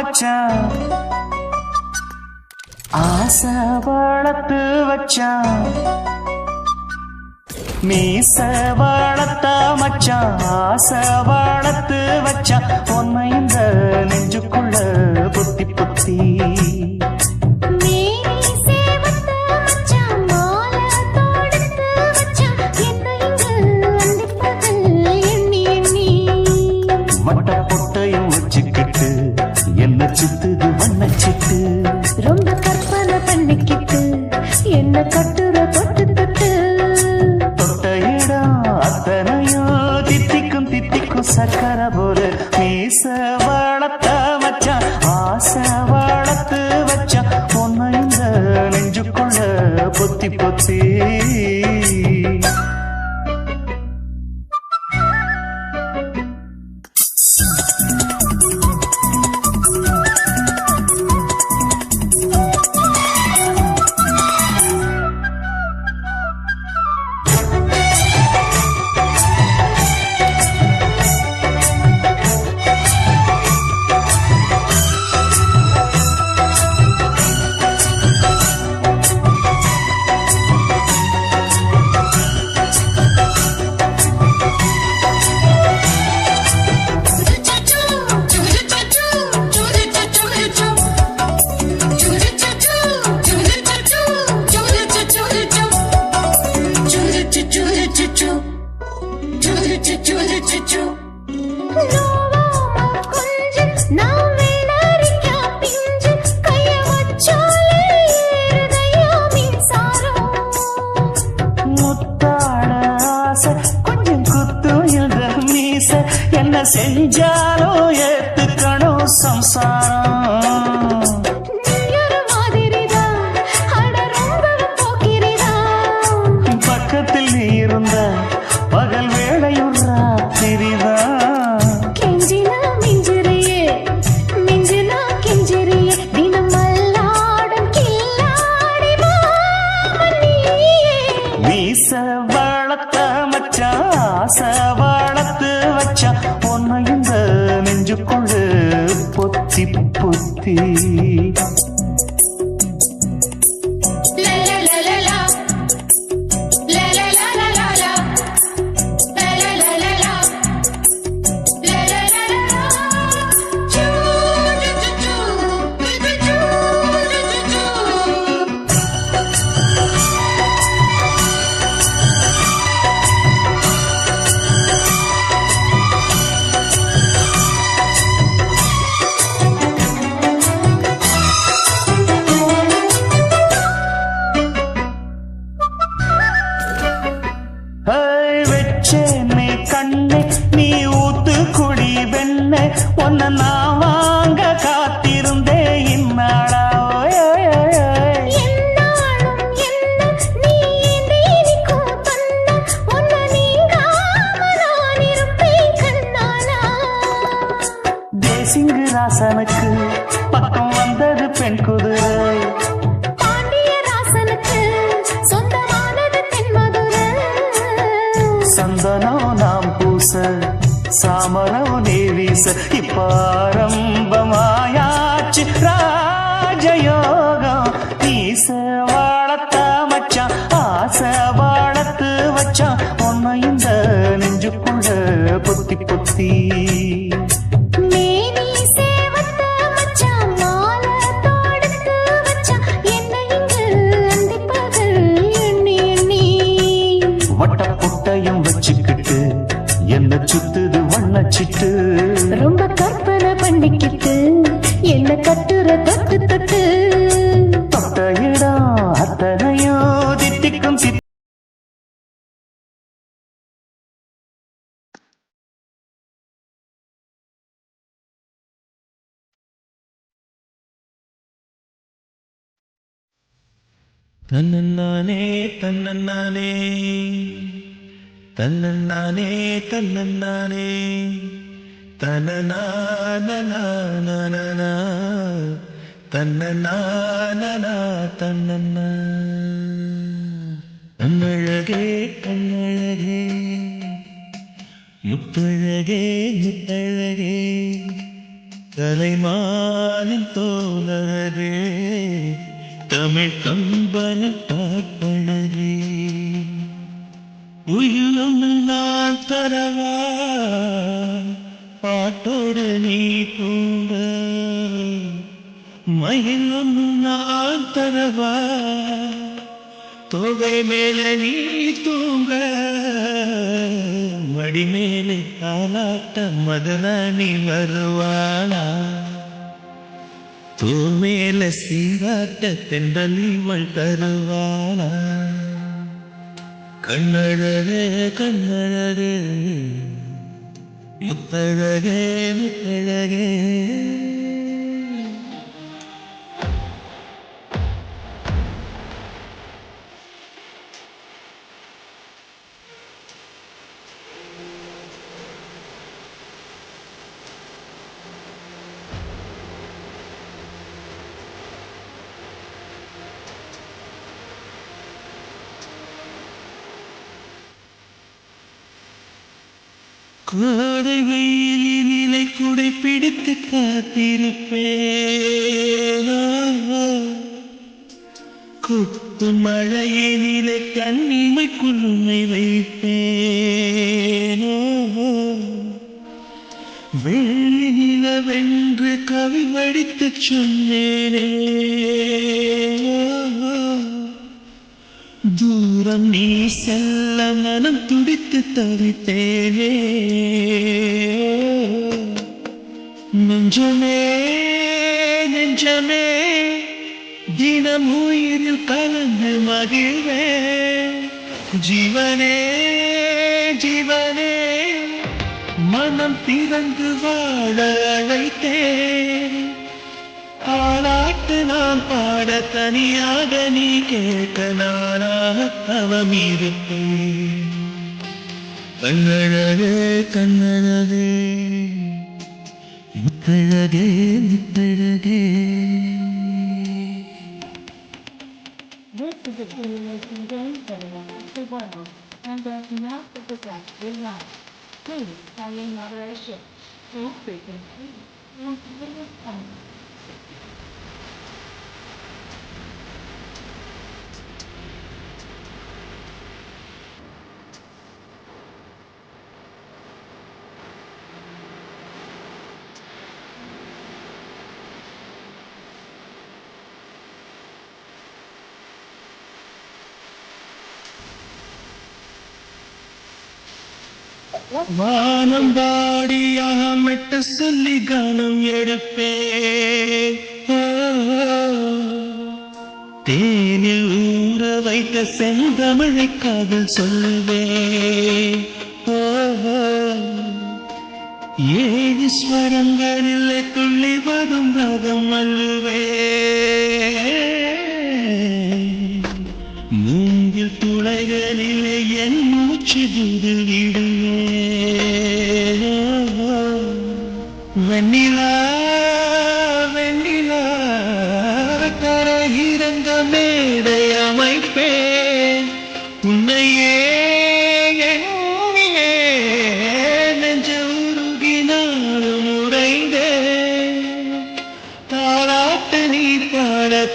வச்சான் ஆசை வளர்த்து வச்சான் மீச வளர்த்த மச்சான் ஆசை வளர்த்து வச்சான் உண்மை இந்த நெஞ்சுக்குள்ள புத்தி புத்தி. ಚಂದನೋ ನಾಂ ಪೂಸ ಸಾಮರೋ ನೀವೀಸ ಇಪ್ಪಾರಂಭಮಾಯಾಚಿ ರಾಜಯೋಗ நீச வாழத்த மச்சான் ஆசை வாழத்து வச்சான் உன்னை இந்த நெஞ்சுக்குள்ள பொத்தி பொத்தி. வட்டப்பொட்டி சுத்துது வண்ண சிட்டு. ரொம்ப கற்பனை பண்ணிக்கிட்டு என்ன கட்டுற தட்டு தட்டு. தொட்டையிடா அத்தனையோ தித்திக்கும் தன்னன்னானே தன்னன்னானே. തന്നന്നാനേ തന്നന്നാനേ. തനനാനനാനന തന്നനാനന തന്നന്ന. കണ്ണഴകേ കണ്ണഴകേ മുത്തഴകേ മുത്തഴകേ. தலைமானின் தோழரே തമിഴ് கம்பன சீராட்ட தென்றல் இவள் தருவாளா? கண்ணழகே கண்ணழகே முத்தழகே முத்தழகே. கோடை வெயிலிலே குடை பிடித்து காத்திருப்பேனோ? குத்து மழையினிலே கண்மை குழுமை வைப்பேனோ? வெள்ளியில வென்று கவி வடித்து சொன்னேனே. செல்வம் நீ செல்ல மனம் துடித்து தவித்தேவே நெஞ்சமே நெஞ்சமே தினம் உயிரில் கலந்து மகிழ்வே. ஜீவனே ஜீவனே மனம் திறந்து வாழ அழை பாட தனியாக நீ கேட்க நானாக தவம் இருப்பேன் கண்ணழகே கண்ணழகே முத்தழகே முத்தழகே This is a simulation game for the world, and does not represent real life. Please, try in moderation. No frequency. No limit வானம் பாடி அகமிட்ட சொல்லி கணம் எடுப்பேன் தேனில் ஊற வைத்த செந்தமிழை காதல் சொல்லுவேன் ஏழு ஸ்வரங்கள் துது வெண்ணிலா வெண்ணிலா கரையிறங்க மேடை அமைப்பேன். உன்னையே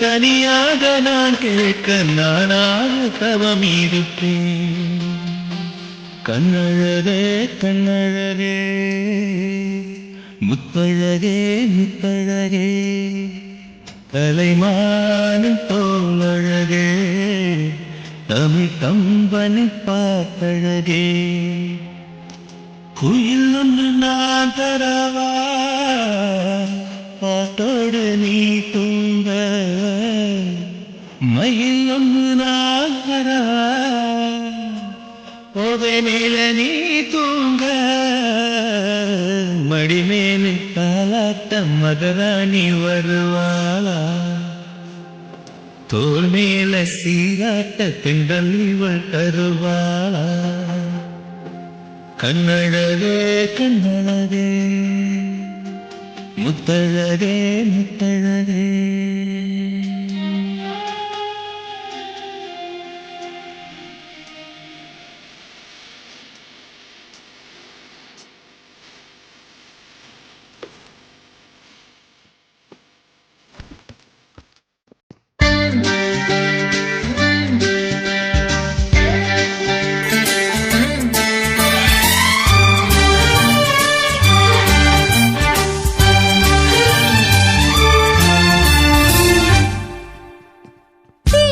தனியாக நான் கேட்க நானாக தவம் இருப்பேன். கண்ணழகே கண்ணழகே. முத்தழகே முத்தழகே. தலைமான தோழழகே. தமிழ் கம்பனை பார்த்தழகே குயில் ஒன்று நான் தரவா? பாட்டோடு நீ தூங்க. மயில் ஒன்று நான் தரவா? போதை மேல நீ தூங்க. மடி மேலே காலாட்ட மகராணி வருவாளா? தோல் மேல சீராட்ட பெண்கள் இவள் தருவாளா? கண்ணழகே கண்ணழகே முத்தழகே முத்தழகே.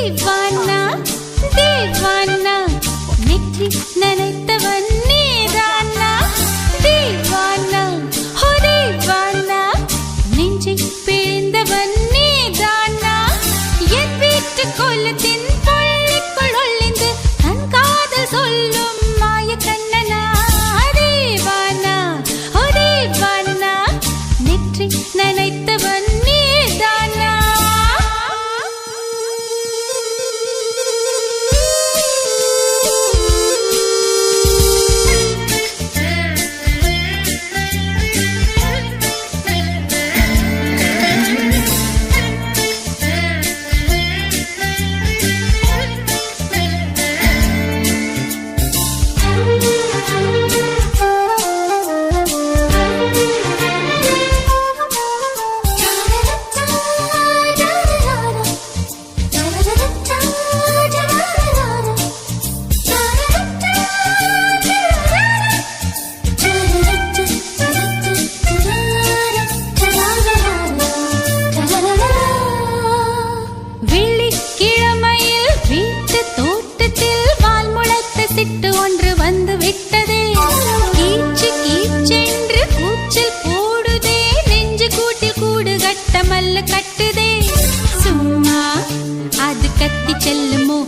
தேவானா தேவானா நெற்றி நினைத்த கட்டுதே சும்மா அது கத்தி செல்லுமோ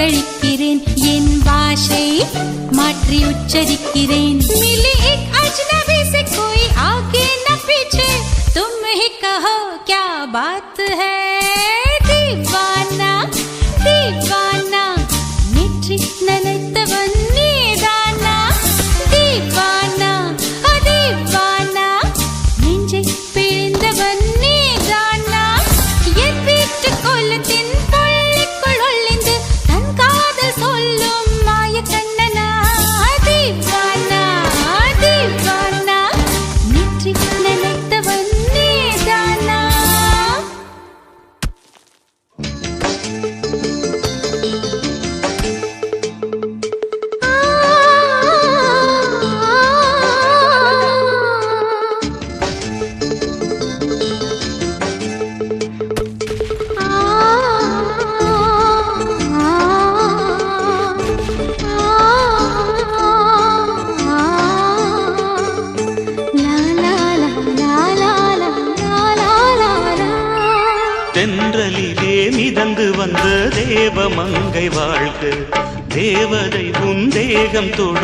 தத்தளிக்கிறேன் என் பாஷை மாற்றி உச்சரிக்கிறேன். மங்கை வாழ்க தேவதை உன் தேகம் தொடும்